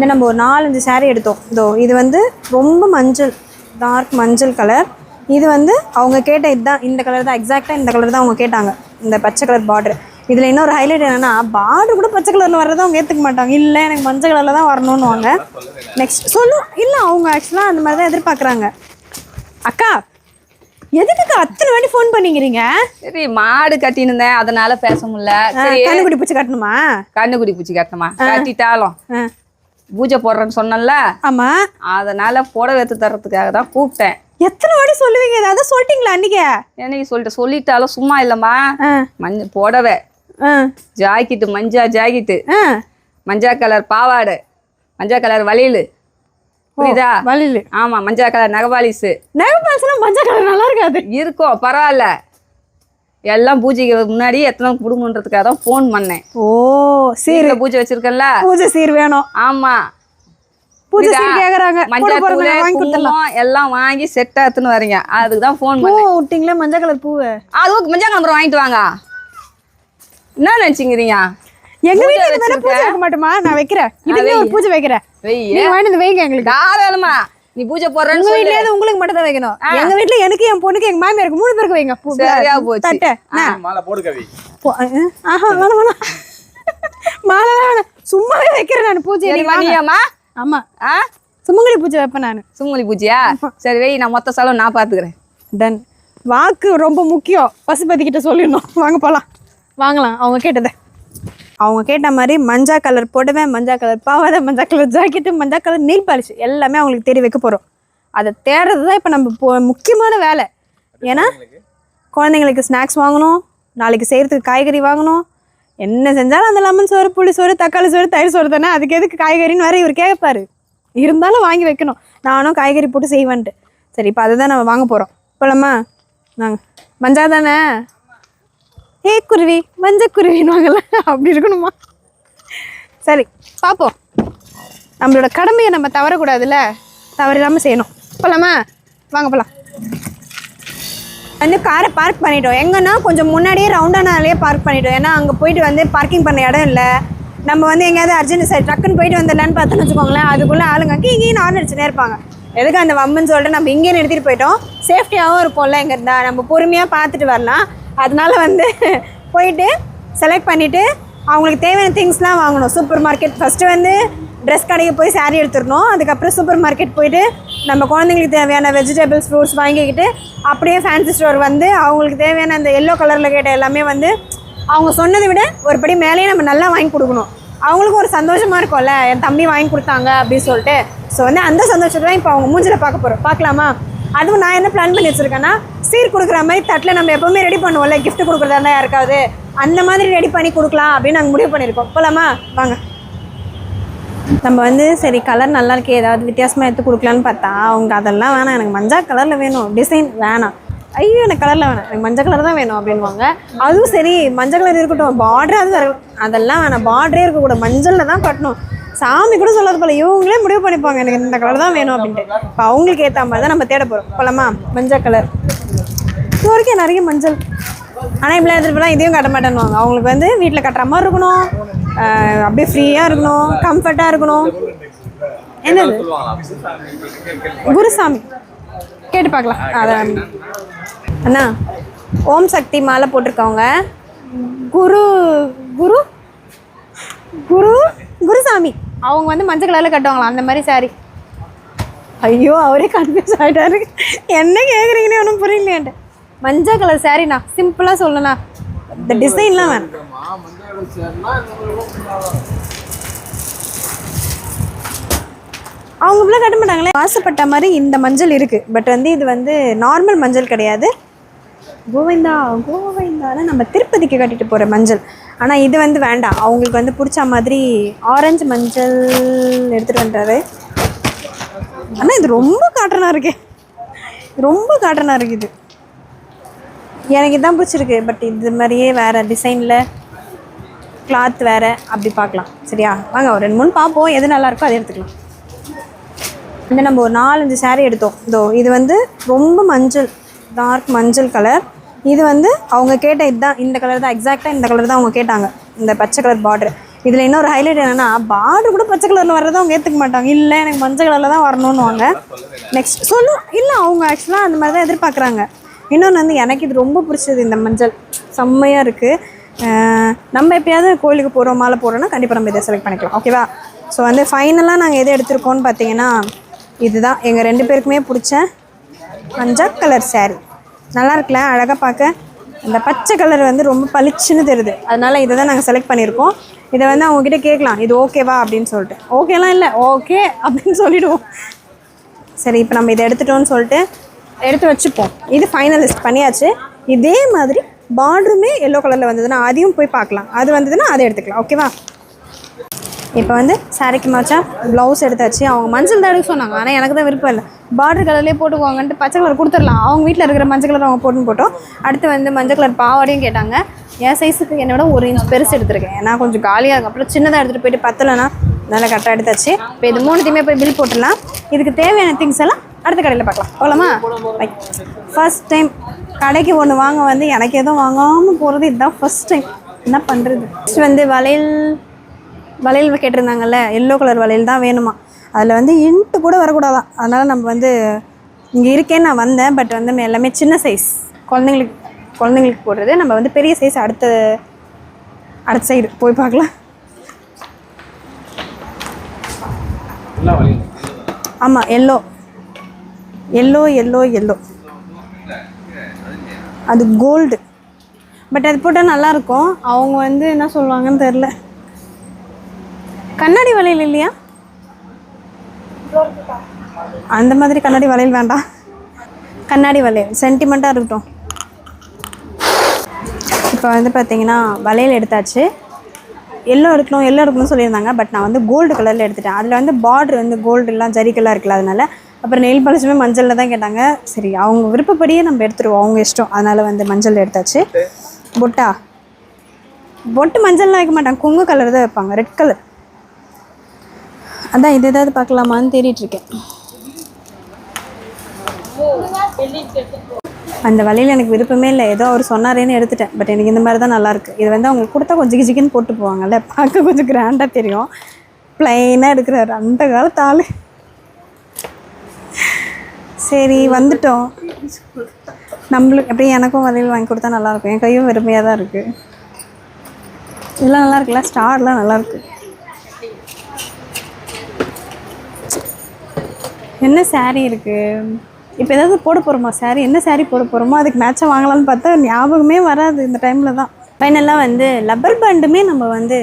வந்து நம்ம ஒரு நாலஞ்சு saree எடுத்தோம். இதோ இது வந்து ரொம்ப மஞ்சள் டார்க் மஞ்சள் கலர் இது வந்து அவங்க கேட்ட இதுதான் இந்த கலர் தான் எக்ஸாக்டாக இந்த கலர் தான் அவங்க கேட்டாங்க. இந்த பச்சை கலர் பார்டர் இதில் இன்னொரு ஹைலைட் என்னன்னா பார்டர் கூட பச்சை கலரில் வர்றதை அவங்க ஏற்றுக்க மாட்டாங்க. இல்லை எனக்கு மஞ்சள் கலரில் தான் வரணும்னு வாங்க நெக்ஸ்ட் சொல்லும் இல்லை அவங்க ஆக்சுவலாக அந்த மாதிரி தான் எதிர்பார்க்குறாங்க. அக்கா எதுக்குக்கா அத்தனை வாட்டி ஃபோன் பண்ணிக்கிறீங்க? சரி மாடு கட்டின்னு இருந்தேன் அதனால பேச முடியல. சரி. கண்ணுக்குடி பூச்சி கட்டணுமா? கண்ணுக்குடி பூச்சி கட்டணுமா? கட்டிட்டாலும். பூஜை போடுறேன்னு சொன்னேன்ல? ஆமாம் அதனால புடவை எடுத்து தர்றதுக்காக தான் கூப்பிட்டேன். எத்தனை வாட்டி சொல்லுவீங்க ஏதாவது சொல்லிட்டீங்களா அன்னைக்கு? என்னைக்கு சொல்லிட்டு சொல்லிட்டாலும் சும்மா இல்லைம்மா. ஆ. மஞ்சள் புடவை. ஜாக்கெட்டு மஞ்சா ஜாக்கெட்டு. மஞ்சா கலர் பாவாடை. மஞ்சா கலர் வளையல். புரியுதா? வழியில் ஆமா மஞ்சா கலர் நகபாலிஸு நகை பால்ஸ்லாம் மஞ்சள் கலர் நல்லா இருக்காது. இருக்கும் பரவாயில்ல. எல்லாம் பூஜைக்கு முன்னாடி எத்தனை கொடுங்கன்றதுக்காக தான் ஃபோன் பண்ணேன். ஓ சீர் பூஜை வச்சிருக்கேன்ல? பூஜை சீர் வேணும். ஆமா. பூஜை? சீர் கேக்குறாங்க. மஞ்சள் தூள் வாங்கி எல்லாம் வாங்கி செட்டா எடுத்துன்னு வரீங்க. அதுக்கு தான் ஃபோன் பூ விட்டீங்களே? மஞ்சள் கலர் பூவு? அதுவும் மஞ்சள் கலம்பரம் வாங்கிட்டு வாங்க. என்ன நினைச்சிங்கிறீங்க எங்க வீட்டுல பூஜை வைக்க மாட்டோமா? நான் வைக்கிறேன். ஒரு பூஜை வைக்கிறேன். நீங்க வாங்கிட்டு வந்து வைங்க எங்களுக்கு. தாராளமா. நீ பூஜை போடுறேன்னு உங்க சொல்லி. வீட்லயே உங்களுக்கு மட்டும் தான் வைக்கணும் எங்க வீட்ல எனக்கு என் பொண்ணுக்கு எங்க மாமியாருக்கு மூணு பேருக்கு வைங்க. பூ- சரியா போச்சு. தட்டை. மாலை போடு கவி. ஆஹா வேணாம் வேணாம் மாலை வேணாம் சும்மாவே வைக்கிறேன் நான் பூஜை சரி நீங்க வாங்க. மணியம்மா ஆமா. ஆ? சுமங்கலி பூஜை வைப்பேன் நான். சுமங்கலி பூஜையா? சரி வை நான் மொத்த செலவு நான் பாத்துக்கிறேன். டன் வாக்கு ரொம்ப முக்கியம். பசுபதி கிட்ட சொல்லிடணும். வாங்க போகலாம் வாங்கலாம். அவங்க கேட்டதை. அவங்க கேட்ட மாதிரி மஞ்சா கலர் புடவை மஞ்சா கலர் பாவாடை மஞ்சா கலர் ஜாக்கெட்டு மஞ்சா கலர் நெயில் பாலிஷ் எல்லாமே அவங்களுக்கு தேடி வைக்க போகிறோம் அதை தேடுறது தான் இப்போ நம்ம போ முக்கியமான வேலை. ஏன்னா குழந்தைங்களுக்கு? ஸ்நாக்ஸ் வாங்கணும் நாளைக்கு செய்கிறதுக்கு காய்கறி வாங்கணும். என்ன செஞ்சாலும் அந்த லெமன் சோறு புளி சோறு தக்காளி சோறு தயிர் சோறு தானே? அதுக்கு எதுக்கு காய்கறின்னு வேற இவர் கேட்பாரு. இருந்தாலும் வாங்கி வைக்கணும். நானும் காய்கறி போட்டு செய்வேன்ட்டு. சரி இப்போ அதை தான் நம்ம வாங்க போகிறோம் போலாமா நாங்கள் மஞ்சா தானே? ஏ குருவி மஞ்சக்குருவின்னு வாங்கல அப்படி இருக்கணுமா? சரி பார்ப்போம் நம்மளோட கடமையை நம்ம தவறக்கூடாதுல்ல? தவறாமல் செய்யணும். போகலாமா வாங்க போகலாம் வந்து காரை பார்க் பண்ணிட்டோம். எங்கன்னா கொஞ்சம் முன்னாடியே ரவுண்டானாலே பார்க் பண்ணிட்டோம். ஏன்னா அங்கே போயிட்டு வந்து பார்க்கிங் பண்ண இடம் இல்லை. நம்ம வந்து எங்கேயாவது அர்ஜென்ட் சரி ட்ரக்குன்னு போயிட்டு வந்துடலான்னு பார்த்தோன்னு வச்சுக்கோங்களேன். அதுக்குள்ளே ஆளுங்க இங்கேயும் கீன்னு அடிச்சுனே இருப்பாங்க. எதுக்கு அந்த வம்புன்னு சொல்லிட்டு நம்ம இங்கேயே நிறுத்திட்டு போயிட்டோம். சேஃப்டியாகவும் இருப்போம்ல எங்கே இருந்தால் நம்ம பொறுமையாக பார்த்துட்டு வரலாம். அதனால வந்து போயிட்டு செலக்ட் பண்ணிவிட்டு அவங்களுக்கு தேவையான திங்ஸ்லாம் வாங்கணும். சூப்பர் மார்க்கெட் ஃபஸ்ட்டு வந்து ட்ரெஸ் கடைக்கு போய் saree எடுத்துடணும். அதுக்கப்புறம் சூப்பர் மார்க்கெட் போயிட்டு நம்ம குழந்தைங்களுக்கு தேவையான வெஜிடபிள்ஸ் ஃப்ரூட்ஸ் வாங்கிக்கிட்டு அப்படியே ஃபேன்சி ஸ்டோர் வந்து அவங்களுக்கு தேவையான அந்த எல்லோ கலரில் கேட்ட எல்லாமே வந்து அவங்க சொன்னதை விட ஒரு படி மேலேயே நம்ம நல்லா வாங்கி கொடுக்கணும். அவங்களுக்கும் ஒரு சந்தோஷமாக இருக்கும்ல என் தம்பி வாங்கி கொடுத்தாங்க அப்படின்னு சொல்லிட்டு. ஸோ வந்து அந்த சந்தோஷத்தை தான் இப்போ அவங்க மூஞ்சில் பார்க்க போகிறோம் பார்க்கலாமா? அதுவும் நான் என்ன பிளான் பண்ணி வச்சிருக்கேன்னா சீர் கொடுக்குற மாதிரி தட்டில் நம்ம எப்பவுமே ரெடி பண்ணுவோம்ல கிஃப்ட் கொடுக்குறதா இருந்தால் யாருக்காவது. அந்த மாதிரி ரெடி பண்ணி கொடுக்கலாம் அப்படின்னு நாங்கள் முடிவு பண்ணியிருக்கோம். போலாமா? வாங்க. நம்ம வந்து சரி கலர் நல்லா இருக்கே ஏதாவது வித்தியாசமாக எடுத்து கொடுக்கலான்னு பார்த்தா அவங்க அதெல்லாம் வேணாம். எனக்கு மஞ்சள் கலரில் வேணும். டிசைன் வேணாம். ஐயோ எனக்கு கலரில் வேணாம். எனக்கு மஞ்சள் கலர் தான் வேணும் அப்படின்வாங்க அதுவும் சரி மஞ்சள் கலர் இருக்கட்டும். பார்டர் அது அதெல்லாம் வேணாம். பார்டரே இருக்கக்கூடாது. மஞ்சளில் தான் கட்டணும். சாமி கூட சொல்லாத போல. இவங்களே முடிவு பண்ணிப்பாங்க எனக்கு இந்த கலர் தான் வேணும் அப்படின்ட்டு. இப்போ அவங்களுக்கு ஏற்ற மாதிரி தான் நம்ம தேட போகிறோம் போலாமா? மஞ்சள் கலர் இது வரைக்கும் நிறைய மஞ்சள். ஆனால் இப்படி எடுத்துகிட்டு இதையும் கட்ட மாட்டேன்னுவாங்க. அவங்களுக்கு வந்து வீட்டில் கட்டுற மாதிரி இருக்கணும். அப்படியே ஃப்ரீயாக இருக்கணும். கம்ஃபர்ட்டாக இருக்கணும். என்னது? குருசாமி. கேட்டு பார்க்கலாம். அதான் அண்ணா ஓம் சக்தி மாலை போட்டிருக்கவங்க. குரு குரு? குரு குருசாமி. அவங்க வந்து மஞ்சள் கலரில் கட்டுவாங்களா அந்த மாதிரி சாரி ஐயோ அவரே கன்ஃபியூஸ் ஆகிட்டாரு என்ன கேட்குறீங்கன்னு ஒன்றும் புரியலையான்ட்டு மஞ்சள் கலர் சாரிண்ணா சிம்பிளாக சொல்லணா இந்த டிசைன்லாம் வேணும். அவங்க இப்படிலாம் கட்ட மாட்டாங்களே. ஆசைப்பட்ட மாதிரி இந்த மஞ்சள் இருக்குது பட் வந்து இது வந்து நார்மல் மஞ்சள் கிடையாது. கோவிந்தா கோவிந்தால நம்ம திருப்பதிக்கு கட்டிட்டு போகிற மஞ்சள். ஆனால் இது வந்து வேண்டாம். அவங்களுக்கு வந்து பிடிச்ச மாதிரி ஆரஞ்சு மஞ்சள் எடுத்துகிட்டு வந்துட்டாரு. ஆனால் இது ரொம்ப காட்டனாக இருக்கு. ரொம்ப காட்டனாக இருக்குது எனக்கு இதுதான் பிடிச்சிருக்கு பட் இது மாதிரியே வேறு டிசைனில் கிளாத் வேறு அப்படி பார்க்கலாம். சரியா? வாங்க ஒரு ரெண்டு மூணு பார்ப்போம். எது நல்லாயிருக்கோ அதை எடுத்துக்கலாம். வந்து நம்ம ஒரு நாலஞ்சு சேரீ எடுத்தோம். இதோ இது வந்து ரொம்ப மஞ்சள் டார்க் மஞ்சள் கலர் இது வந்து அவங்க கேட்ட இதுதான் இந்த கலர் தான் எக்ஸாக்டாக இந்த கலர் தான் அவங்க கேட்டாங்க இந்த பச்சை கலர் பார்டர் இதில் இன்னொரு ஹைலைட் என்னென்னா பார்டர் கூட பச்சை கலரில் வர்றதை அவங்க ஏற்றுக்க மாட்டாங்க. இல்லை எனக்கு மஞ்சள் கலரில் தான் வரணும்னுவாங்க. நெக்ஸ்ட் சொல்லும் இல்லை அவங்க ஆக்சுவலாக அந்த மாதிரி தான் எதிர்பார்க்குறாங்க. இன்னொன்று வந்து எனக்கு இது ரொம்ப பிடிச்சது இந்த மஞ்சள். செம்மையாக இருக்குது நம்ம எப்பயாவது கோயிலுக்கு போகிறோம் மாலை போகிறோன்னா கண்டிப்பாக நம்ம இதை செலக்ட் பண்ணிக்கலாம். ஓகேவா ஸோ வந்து ஃபைனலாக நாங்கள் எது எடுத்திருக்கோம்னு பார்த்தீங்கன்னா இதுதான். எங்கள் ரெண்டு பேருக்குமே பிடிச்ச மஞ்சள் கலர் சாரீ நல்லா இருக்குல்ல அழகாக பார்க்க இந்த பச்சை கலர் வந்து ரொம்ப பளிச்சுன்னு தெரியுது. அதனால் இதை தான் நாங்கள் செலக்ட் பண்ணியிருக்கோம். இதை வந்து அவங்ககிட்ட கேட்கலாம். இது ஓகேவா அப்படின்னு சொல்லிட்டு. ஓகேலாம் இல்லை. ஓகே அப்படின்னு சொல்லிவிடுவோம் சரி இப்போ நம்ம இதை எடுத்துட்டோம்னு சொல்லிட்டு எடுத்து வச்சுப்போம். இது ஃபைனலிஸ்ட் பண்ணியாச்சு. இதே மாதிரி பார்டருமே எல்லோ கலரில் வந்ததுன்னா அதையும் போய் பார்க்கலாம். அது வந்ததுன்னா அதை எடுத்துக்கலாம். ஓகேவா இப்போ வந்து சாரிக்கு மாச்சா ப்ளவுஸ் எடுத்தாச்சு. அவங்க மஞ்சள் தான் எடுக்க சொன்னாங்க. ஆனால் எனக்கு தான் விருப்பம் இல்லை. பார்டர் கலர்லேயே போட்டுக்குவாங்கன்ட்டு பச்சை கலர் கொடுத்துடலாம். அவங்க வீட்டில் இருக்கிற மஞ்சள் கலர் அவங்க போட்டுன்னு போட்டோம். அடுத்து வந்து மஞ்சள் கலர் பாவாடையும் கேட்டாங்க. என் சைஸுக்கு என்னை விட ஒரு இன்ச் பெருசு எடுத்துருக்கேன். ஏன்னா கொஞ்சம் காலியாக இருக்கும் அப்புறம் சின்னதாக எடுத்துகிட்டு போயிட்டு பத்தலைன்னா நல்லா கரெக்டாக எடுத்தாச்சு. இப்போ இது மூணுத்தையுமே போய் பில் போட்டுடலாம். இதுக்கு தேவையான திங்ஸ் எல்லாம் அடுத்த கடையில் பார்க்கலாம். போகலாமா ஃபஸ்ட் டைம் கடைக்கு ஒன்று வாங்க வந்து எனக்கு எதுவும் வாங்காமல் போகிறது இதுதான் ஃபர்ஸ்ட் டைம் என்ன பண்ணுறது நெக்ஸ்ட் வந்து வளையல் வளையல் கேட்டிருந்தாங்கல்ல எல்லோ கலர் வளையல் தான் வேணுமா? அதில் வந்து இன்ட்டு கூட வரக்கூடாதான். அதனால் நம்ம வந்து இங்கே இருக்கேன்னு நான் வந்தேன். பட் வந்து எல்லாமே சின்ன சைஸ் குழந்தைங்களுக்கு குழந்தைங்களுக்கு போடுறது. நம்ம வந்து பெரிய சைஸ் அடுத்த அடுத்த சைடு போய் பார்க்கலாம். ஆமாம் எல்லோ எல்லோ எல்லோ எல்லோ அது கோல்டு பட் அது போட்டால் நல்லாயிருக்கும். அவங்க வந்து என்ன சொல்லுவாங்கன்னு தெரில கண்ணாடி வளையல் இல்லையா? அந்த மாதிரி கண்ணாடி வளையல் வேண்டாம். கண்ணாடி வளையல் சென்டிமெண்ட்டாக இருக்கட்டும். இப்போ வந்து பார்த்தீங்கன்னா வளையல் எடுத்தாச்சு. எல்லோ எடுக்கணும் எல்லோ எடுக்கணும்னு சொல்லியிருந்தாங்க பட் நான் வந்து கோல்டு கலரில் எடுத்துட்டேன். அதில் வந்து பார்டர் வந்து கோல்டுலாம் ஜரிக்கெல்லாம் இருக்குல்ல அதனால. அப்புறம் நெயில் பாலிஷுமே மஞ்சளில் தான் கேட்டாங்க. சரி அவங்க விருப்பப்படியே நம்ம எடுத்துருவோம் அவங்க இஷ்டம். அதனால் வந்து மஞ்சள் எடுத்தாச்சு. பொட்டா. பொட்டு மஞ்சள்லாம் வைக்க மாட்டாங்க. குங்கு கலர் தான் வைப்பாங்க. ரெட் கலர் அதான் இது ஏதாவது பார்க்கலாமான்னு தேடிட்டு இருக்கேன் அந்த வழியில் எனக்கு விருப்பமே இல்லை. ஏதோ அவர் சொன்னாரேன்னு எடுத்துட்டேன். பட் எனக்கு இந்த மாதிரி தான் நல்லாயிருக்கு இது வந்து அவங்களுக்கு கொடுத்தா கொஞ்சம் ஜிகி ஜிகின்னு போட்டு போவாங்கல்ல. பார்க்க கொஞ்சம் கிராண்டாக தெரியும். ப்ளைனாக எடுக்கிறாரு. அந்த காலத்து ஆள். சரி வந்துட்டோம். நம்மளுக்கு அப்படியே எனக்கும் வலையில் வாங்கி கொடுத்தா நல்லாயிருக்கும் என் கையும் வெறுமையாக தான் இருக்குது இதெல்லாம் நல்லா இருக்குல்ல? ஸ்டார்லாம் நல்லாயிருக்கு என்ன சாரீ இருக்குது இப்போ ஏதாவது போட போகிறோமா சாரீ என்ன சாரீ போட போகிறோமோ அதுக்கு மேட்சாக வாங்கலாம்னு பார்த்தா ஞாபகமே வராது இந்த டைமில் தான். ஃபைனலாக வந்து லப்பர் பேண்டுமே நம்ம வந்து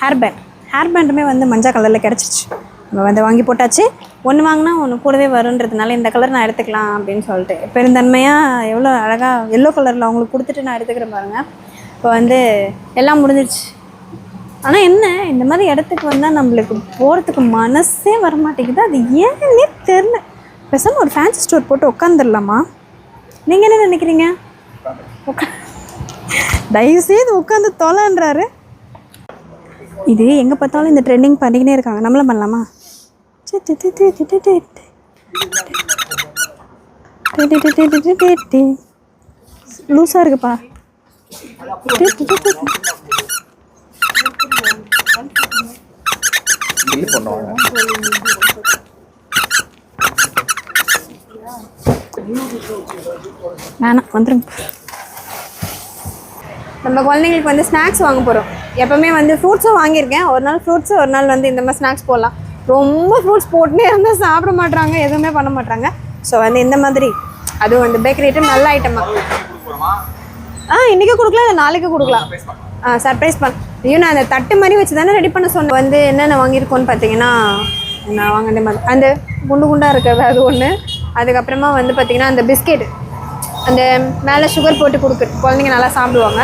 ஹேர் பேண்ட் ஹேர் பேண்டுமே வந்து மஞ்சள் கலரில் கிடச்சிச்சு நம்ம வந்து வாங்கி போட்டாச்சு. ஒன்று வாங்கினா ஒன்று கூடவே வருன்றதுனால இந்த கலர் நான் எடுத்துக்கலாம் அப்படின்னு சொல்லிட்டு. பெருந்தன்மையாக எவ்வளோ அழகாக எல்லோ கலரில் அவங்களுக்கு கொடுத்துட்டு நான் எடுத்துக்கிறேன் பாருங்கள் இப்போ வந்து எல்லாம் முடிஞ்சிருச்சு. ஆனால் என்ன இந்த மாதிரி இடத்துக்கு வந்தால் நம்மளுக்கு போகிறதுக்கு மனசே வர மாட்டேங்குது அது ஏன்னே தெரில. பேசாம ஒரு ஃபேன்சி ஸ்டோர் போட்டு உட்காந்துடலாமா நீங்கள் என்ன நினைக்கிறீங்க? உட்கா தயவுசெய்து உட்காந்து தொலைன்றாரு. இது எங்கே பார்த்தாலும் இந்த ட்ரெண்டிங் பண்ணிக்கினே இருக்காங்க. நம்மளும் பண்ணலாமா? டி, டி, லூஸாக இருக்குப்பா. பண்ணுவாங்க வேணாம் வந்துருங்க. நம்ம குழந்தைங்களுக்கு வந்து ஸ்நாக்ஸ் வாங்க போகிறோம் எப்போவுமே வந்து ஃப்ரூட்ஸும் வாங்கியிருக்கேன். ஒரு நாள் ஃப்ரூட்ஸும் ஒரு நாள் வந்து இந்த மாதிரி ஸ்நாக்ஸ் போடலாம். ரொம்ப ஃப்ரூட்ஸ் போட்டுனே இருந்தால் சாப்பிட மாட்டாங்க எதுவுமே பண்ண மாட்டாங்க ஸோ வந்து இந்த மாதிரி. அதுவும் வந்து பேக்கரி ஐட்டம் நல்ல ஐட்டமாக ஆ. இன்றைக்கி கொடுக்கலாம் இல்லை நாளைக்கு கொடுக்கலாம். ஆ சர்ப்ரைஸ் பண்ண ஐயோ நான் அந்த தட்டு மாதிரி வச்சு தானே ரெடி பண்ண சொன்னேன். வந்து என்னென்ன வாங்கியிருக்கோன்னு பார்த்தீங்கன்னா நான் வாங்கின மாதிரி அந்த குண்டு குண்டாக இருக்கிறது அது ஒன்று அதுக்கப்புறமா வந்து பார்த்திங்கன்னா அந்த பிஸ்கெட் அந்த மேலே சுகர் போட்டு கொடுக்குறது குழந்தைங்க நல்லா சாப்பிடுவாங்க.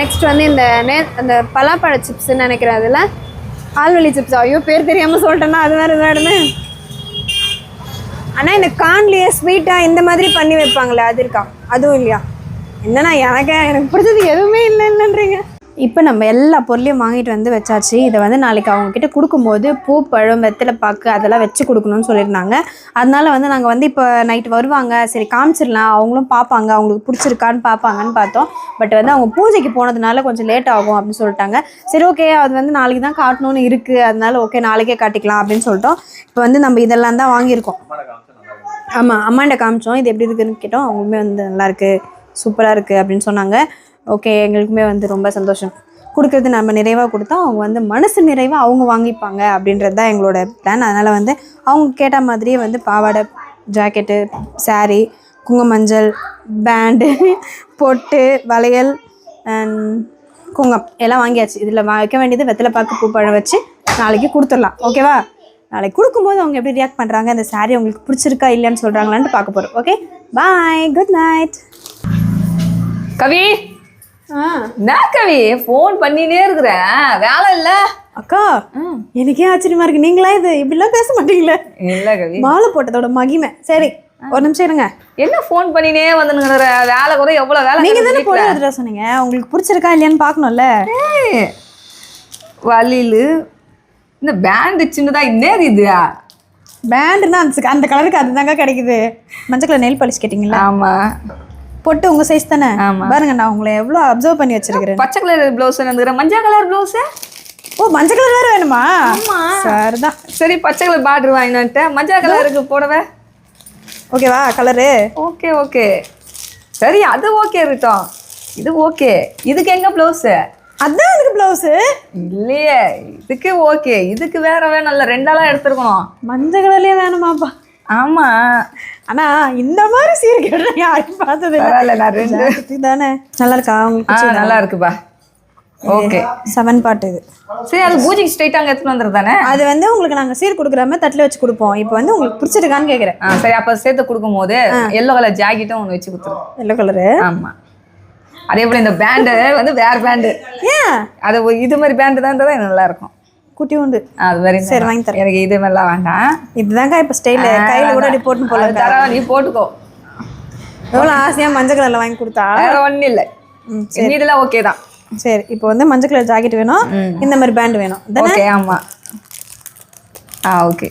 நெக்ஸ்ட் வந்து இந்த நே அந்த பலாப்பழ சிப்ஸ்ன்னு நினைக்கிறேன் அதில். ஆல்வெளி சிப்ஸ் ஐயோ பேர் தெரியாமல் சொல்லிட்டேன்னா அது வேறு வேறுமே ஆனால் இந்த கான்லேயே ஸ்வீட்டாக இந்த மாதிரி பண்ணி வைப்பாங்களே அது இருக்கா? அதுவும் இல்லையா? என்னண்ணா எனக்கு எனக்கு பிடிச்சது எதுவுமே இல்லை இல்லைன்றீங்க இப்போ நம்ம எல்லா பொருளையும் வாங்கிட்டு வந்து வச்சாச்சு. இதை வந்து நாளைக்கு அவங்கக்கிட்ட கொடுக்கும்போது பூ பழம் வெத்தலை பாக்கு அதெல்லாம் வச்சு கொடுக்கணும்னு சொல்லியிருந்தாங்க. அதனால வந்து நாங்கள் வந்து இப்போ நைட் வருவாங்க. சரி காமிச்சிடலாம். அவங்களும் பார்ப்பாங்க. அவங்களுக்கு பிடிச்சிருக்கான்னு பார்ப்பாங்கன்னு பார்த்தோம். பட் வந்து அவங்க பூஜைக்கு போனதுனால கொஞ்சம் லேட் ஆகும் அப்படின்னு சொல்லிட்டாங்க. சரி ஓகே அது வந்து நாளைக்கு தான் காட்டணும்னு இருக்குது அதனால ஓகே நாளைக்கே காட்டிக்கலாம் அப்படின்னு சொல்லிட்டோம். இப்போ வந்து நம்ம இதெல்லாம் தான் வாங்கியிருக்கோம். ஆமாம் அம்மாண்ட காமிச்சோம். இது எப்படி இருக்குன்னு கேட்டோம். அவங்களுமே வந்து நல்லாயிருக்கு சூப்பராக இருக்குது அப்படின்னு சொன்னாங்க. ஓகே எங்களுக்குமே வந்து ரொம்ப சந்தோஷம். கொடுக்குறது நம்ம நிறைவாக கொடுத்தா அவங்க வந்து மனசு நிறைவாக அவங்க வாங்கிப்பாங்க அப்படின்றது தான் எங்களோட பிளான் அதனால் வந்து அவங்க கேட்ட மாதிரியே வந்து பாவாடை ஜாக்கெட்டு சாரீ குங்குமஞ்சள் பேண்டு பொட்டு வளையல் குங்கம் எல்லாம் வாங்கியாச்சு. இதில் வைக்க வேண்டியது வெத்தலை பாக்கு பூப்பழம் வச்சு நாளைக்கு கொடுத்துடலாம். ஓகேவா நாளைக்கு கொடுக்கும்போது அவங்க எப்படி ரியாக்ட் பண்ணுறாங்க அந்த சாரீ உங்களுக்கு பிடிச்சிருக்கா இல்லையான்னு சொல்கிறாங்களான்னு பார்க்க போகிறோம் okay bye good night Kavi! Kavi? Phone பண்ணினே இருக்கிறேன். வேலை இல்ல? அக்கா எனக்கே ஆச்சரியமா இருக்கு. நீங்களா இது இப்படிலாம் பேச மாட்டீங்களே? இல்ல கவி. மாலை போட்டதோட மகிமை. சரி ஒரு நிமிஷம் இருங்க. என்ன ஃபோன் பண்ணினே வந்துனுங்கிற வேலை கூட எவ்வளவு வேலை நீங்க தானே. எடுத்துட்டு சொன்னீங்க. உங்களுக்கு பிடிச்சிருக்கா இல்லையான்னு பார்க்கணும்ல? வலிலு. இந்த பேண்டு சின்னதா இன்னேது இது? பேண்டுனா அந்த அந்த கலருக்கு அதுதாங்க கிடைக்குது. மஞ்சள் கலர் நெயில் பாலிஷ் கேட்டிங்களா ஆமா. பொட்டு உங்க சைஸ் தானே. பாருங்க நான் உங்களை எவ்வளோ அப்சர்வ் பண்ணி வச்சிருக்கிறேன். பச்சை கலர் பிளவுஸ் வந்துக்கிற மஞ்சள் கலர் பிளவுஸ் ஓ மஞ்சள் கலர் வேற வேணுமா? சார் தான் சரி பச்சை கலர் பார்டர் வாங்கிட்டு வந்துட்டேன். மஞ்சள் கலருக்கு போடவே? ஓகேவா கலரு ஓகே ஓகே சரி அது ஓகே இருக்கட்டும். இது ஓகே இதுக்கு எங்க பிளவுஸ் அதான் எனக்கு ப்ளவுஸு இல்லையே இதுக்கு ஓகே இதுக்கு வேற வேணும்ல ரெண்டாலாம் எடுத்துருக்கணும். மஞ்சள் கலர்லயே வேணுமாப்பா. ஆமா. ஆனா இந்த மாதிரி சீர் கேட்டு யாரையும் பார்த்தது நான் ரெண்டு. இல்லை தானே? நல்லா இருக்கா? ஆ நல்லா இருக்குப்பா. ஓகே. செவன் பாட்டு இது. சரி அது பூஜைக்கு ஸ்ட்ரைட்டாக அங்கே எடுத்துட்டு வந்துரு தானே? அது வந்து உங்களுக்கு நாங்க சீர் கொடுக்குற மாதிரி தட்டில் வச்சு கொடுப்போம். இப்போ வந்து உங்களுக்கு பிடிச்சிருக்கான்னு கேட்குறேன் ஆ சரி அப்போ சேர்த்து கொடுக்கும்போது எல்லோ கலர் ஜாக்கெட்டும் ஒன்று வச்சு கொடுத்துருவோம் எல்லோ கலரு ஆமா. அதே போல இந்த பேண்டு வந்து வேற பேண்டு ஏன்? அது இது மாதிரி பேண்டு தான் இருந்தால் நல்லா இருக்கும். குட்டி உண்டு. அது மாதிரி சரி, வாங்கி தரேன். எனக்கு இது மாதிரிலாம் வேண்டாம். இதுதாங்க இப்போ ஸ்டைலு கையில கூட அப்படி போட்டு போல தரவா நீ போட்டுக்கோ. எவ்வளோ ஆசையா மஞ்சள் கலர்ல வாங்கி கொடுத்தா? வேற ஒன்றும் இல்லை. ம், மீதெல்லாம் ஓகே தான். சரி இப்போ வந்து மஞ்சள் கலர் ஜாக்கெட் வேணும். இந்த மாதிரி பேண்ட் வேணும். ஓகே ஆமா. ஆ ஓகே